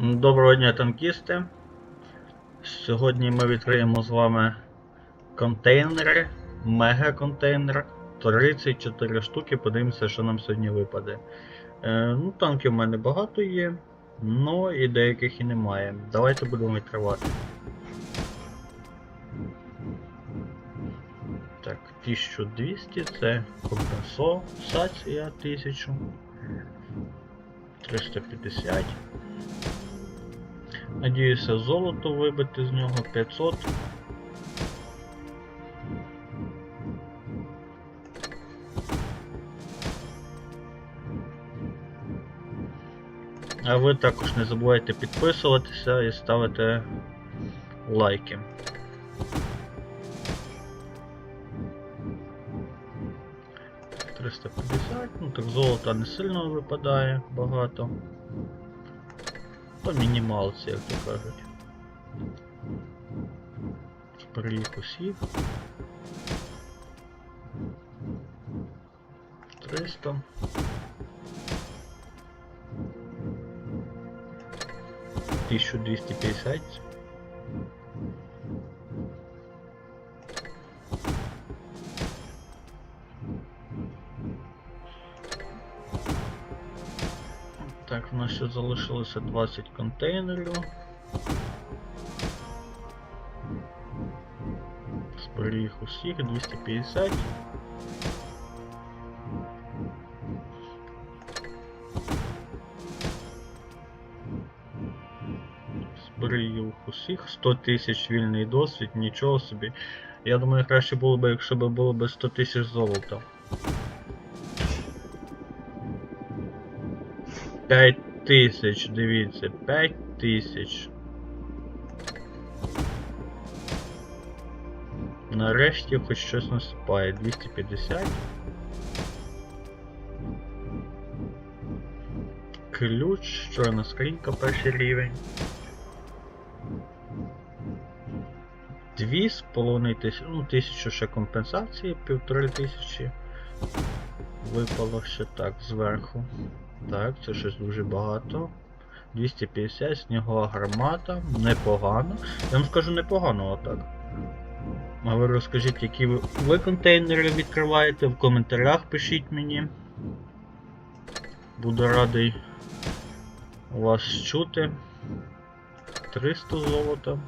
Доброго дня, танкісти. Сьогодні ми відкриємо з вами контейнери, мега-контейнер, 34 штуки. Подивимося, що нам сьогодні випаде. Е, ну, танків в мене багато є, але і деяких і немає. Давайте будемо відкривати. Так, 1200 це компенсація 1000. 350. Надіюся, золото вибити з нього 500. А ви також не забувайте підписуватися і ставити лайки. 350, ну так золота не сильно випадає багато. По мінімалці, як то кажуть. Приїх усіх. 300. Тисячу двісті. Так, в нас ще залишилося 20 контейнерів. Зберіг усіх 250. Зберіг усіх 100 тисяч вільний досвід, нічого собі. Я думаю, краще було б, якщо б було б 100 тисяч золота. 5 тисяч, дивіться, 5 тисяч. Нарешті хоч щось насипає. 250. Ключ, чорна скринька, перший рівень. Дві з половиною тисячі, ну тисячу ще компенсації, півтори тисячі. Випало ще так зверху. Так, це щось дуже багато. 250, снігова гармата, непогано. Я вам скажу непогано отак. А ви розкажіть, які ви, ви контейнери відкриваєте, в коментарях пишіть мені. Буду радий вас чути. 300 золота.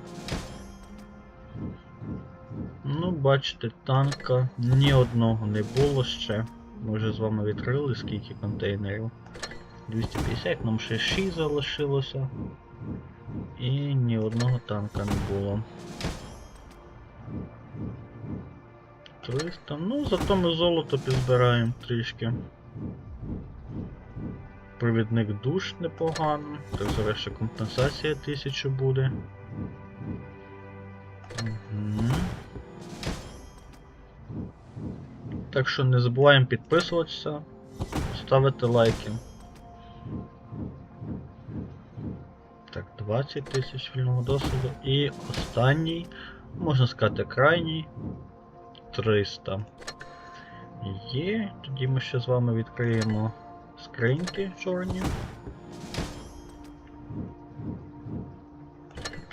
Ну, бачите, танка ні одного не було ще. Ми вже з вами відкрили скільки контейнерів. 250, нам ще 6 залишилося. І ні одного танка не було. 300. Ну, зато ми золото підзбираємо трішки. Провідник душ непогано. Так зараз ще компенсація 1000 буде. Угу. Так що не забуваємо підписуватися, ставити лайки. Так, 20 тисяч вільного досвіду. І останній, можна сказати, крайній 300. Є, тоді ми ще з вами відкриємо скриньки чорні.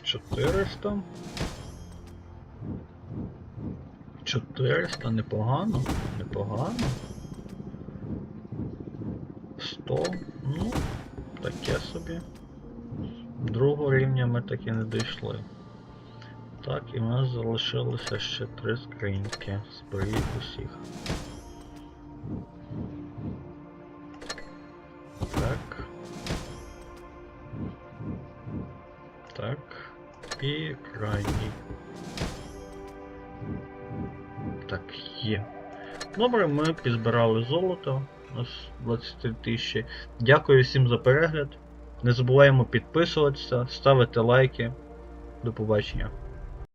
400. 400, непогано, непогано. 100, ну, таке собі. Другого рівня ми так і не дійшли. Так, і в нас залишилося ще три скриньки. Зберіг усіх. Так. Так. І крайній. Так, є. Добре, ми призбирали золото. У нас 23 тисячі. Дякую всім за перегляд. Не забуваємо підписуватися, ставити лайки. До побачення.